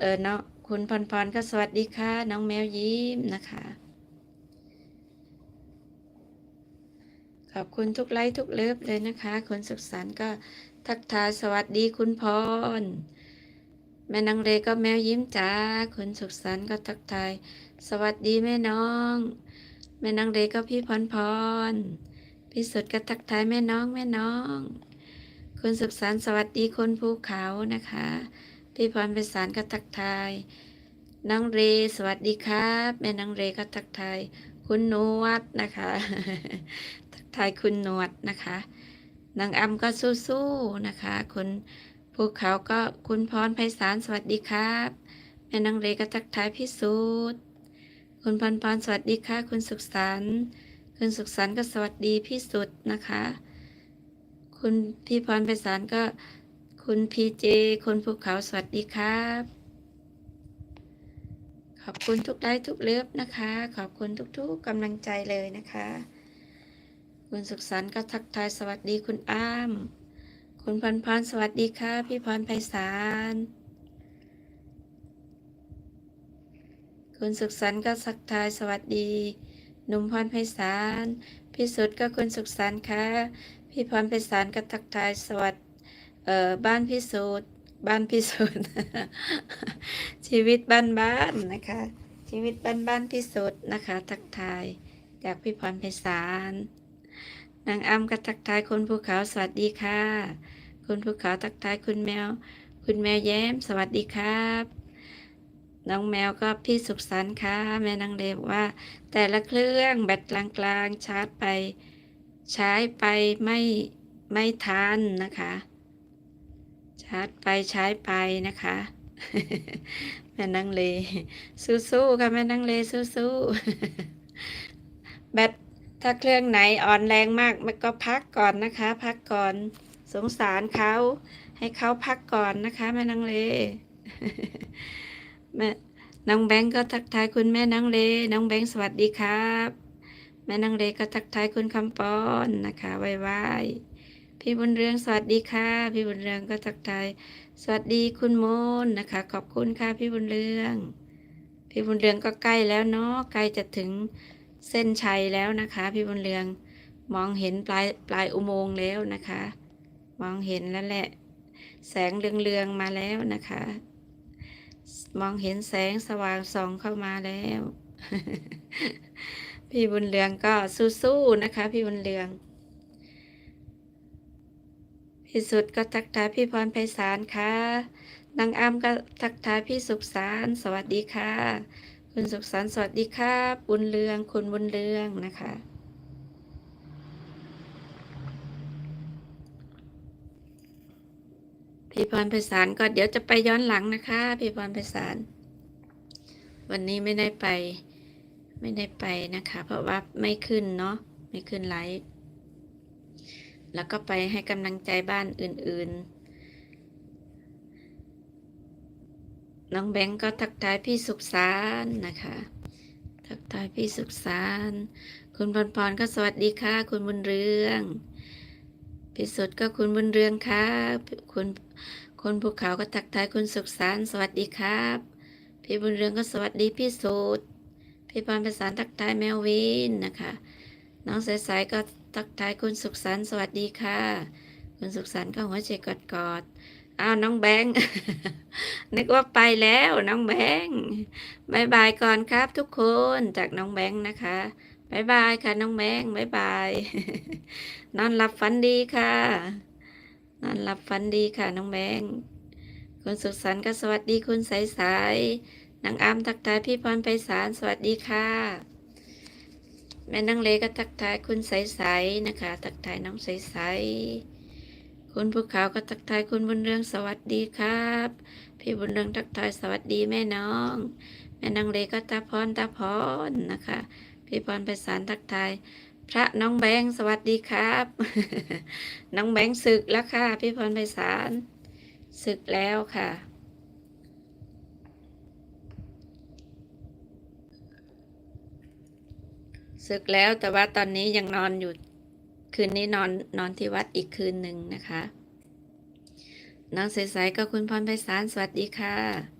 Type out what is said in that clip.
เออเนาะคุณพรพรก็สวัสดีค่ะ น้องแมวยิ้มนะคะ ขอบคุณทุกไลค์ทุกเลิฟเลยนะคะ คุณสุขสันต์ก็ทักทายสวัสดีคุณพร แม่นางเรก็แมวยิ้มจ้าคุณสุขสันต์ก็ทักทายสวัสดีแม่น้อง แม่นางเรก็พี่พรพรพี่สุดก็ทักทายแม่น้องแม่น้อง คุณสุขสันต์สวัสดีคนภูเขานะคะ พี่พรไปสารก็ทักทายน้องเร สวัสดีครับ แม่นางเรก็ทักทาย คุณนวดนะคะ ทักทายคุณนวดนะคะนางอำก็สู้ๆนะคะ คุณภูเขาก็คุณพรไพศาลสวัสดีครับแม่นางเรก็ทักทายพี่สุดคุณพรพรสวัสดีค่ะ คุณสุขสันต์คุณสุขสันต์ก็สวัสดีพี่สุดนะคะ คุณพี่พรไพศาลก็ คุณพีเจคนภูเขาสวัสดีครับ ขอบคุณทุกไลค์ทุกเลิฟนะคะ ขอบคุณทุกๆกำลังใจเลยนะคะ คุณสุขสันต์ก็ทักทายสวัสดีคุณอ้าม คุณพรพรสวัสดีค่ะ พี่พรไพศาลคุณสุขสันต์ก็ทักทายสวัสดี หนุ่มพรไพศาลพี่สุดก็คุณสุขสันต์ค่ะ พี่พรไพศาลก็ทักทายสวัสดี เอ่อบ้านพิสูจน์บ้านพิสูจน์ชีวิตบ้านบ้านนะคะ ชีวิตบ้านบ้านพิสูจน์นะคะ ทักทายจากพี่พรไพศาลนางอ้ำก็ทักทายคุณภูเขาสวัสดีค่ะ คุณภูเขาทักทายคุณแมว คุณแมวแย้มสวัสดีครับน้องแมวก็พี่สุขสันต์ค่ะแม่นางเลบอกว่า แต่ละเครื่องแบตกลางๆชาร์จไป ใช้ไปไม่ไม่ทันนะคะ ชาร์จไปใช้ไปนะคะ แม่นังเลสู้ๆค่ะแม่นังเลสู้ๆแบตถ้าเครื่องไหนอ่อนแรงมากมันก็พักก่อนนะคะ พักก่อนสงสารเขาให้เขาพักก่อนนะคะ แม่นังเลแม่น้องแบงก์ก็ทักทายคุณแม่นังเลน้องแบงก์สวัสดีครับ แม่นังเลก็ทักทายคุณคำปอนนะคะไวๆ พี่บุญเรืองสวัสดีค่ะ พี่บุญเรืองก็ทักทายสวัสดีคุณโมนนะคะ ขอบคุณค่ะพี่บุญเรือง พี่บุญเรืองก็ใกล้แล้วเนาะใกล้จะถึงเส้นชัยแล้วนะคะ พี่บุญเรืองมองเห็นปลายปลายอุโมงค์แล้วนะคะ มองเห็นแล้วแหละ แสงเรืองๆมาแล้วนะคะ มองเห็นแสงสว่างส่องเข้ามาแล้ว พี่บุญเรืองก็สู้ๆนะคะ พี่บุญเรือง พี่สุดก็ทักทายพี่พรไพศาลค่ะนางอ้ำก็ทักทายพี่สุขสารสวัสดีค่ะ คุณสุขสารสวัสดีค่ะบุญเรือง คุณบุญเรืองนะคะพี่พรไพศาลก็เดี๋ยวจะไปย้อนหลังนะคะพี่พรไพศาลวันนี้ไม่ได้ไป ไม่ได้ไปนะคะ เพราะว่าไม่ขึ้นเนาะไม่ขึ้นไลฟ์ แล้วก็ไปให้กำลังใจบ้านอื่น ๆ น้องแบงก์ก็ทักทายพี่สุขสารนะคะ ทักทายพี่สุขสารคุณพรพรก็สวัสดีค่ะ คุณบุญเรืองพี่สุดก็คุณบุญเรืองค่ะคุณคนภูเขาก็ทักทายคุณสุขสารสวัสดีครับ พี่บุญเรืองก็สวัสดีพี่สุดพี่พรประสานทักทายแมววินนะคะ น้องสายๆก็ ทักทายคุณสุขสันต์สวัสดีค่ะ คุณสุขสันต์ก็หัวใจกอดกอดอ้าวน้องแบงค์นึกว่าไปแล้วน้องแบงค์บายบายก่อนครับ ทุกคนจากน้องแบงค์นะคะบายบายค่ะน้องแบงค์บายบายนอนหลับฝันดีค่ะ นอนหลับฝันดีค่ะน้องแบงค์คุณสุขสันต์ก็สวัสดีคุณใสๆนางอามทักทายพี่พรไพศาลสวัสดีค่ะ แม่นางเลก็ทักทายคุณใสๆนะคะ ทักทายน้องใสๆคุณภูเขาก็ทักทายคุณบุญเรืองสวัสดีครับ พี่บุญเรืองทักทายสวัสดีแม่น้อง แม่นางเลก็ตาพรตาพรนะคะ พี่พรไพศาลทักทายพระน้องแบงสวัสดีครับ น้องแบงศึกแล้วค่ะ พี่พรไพศาลศึกแล้วค่ะ ศึกแล้วแต่ว่าตอนนี้ยังนอนอยู่คืนนี้นอนนอนที่วัดอีกคืนหนึ่งนะคะน้องใสๆก็คุณพรไพศาลสวัสดีค่ะ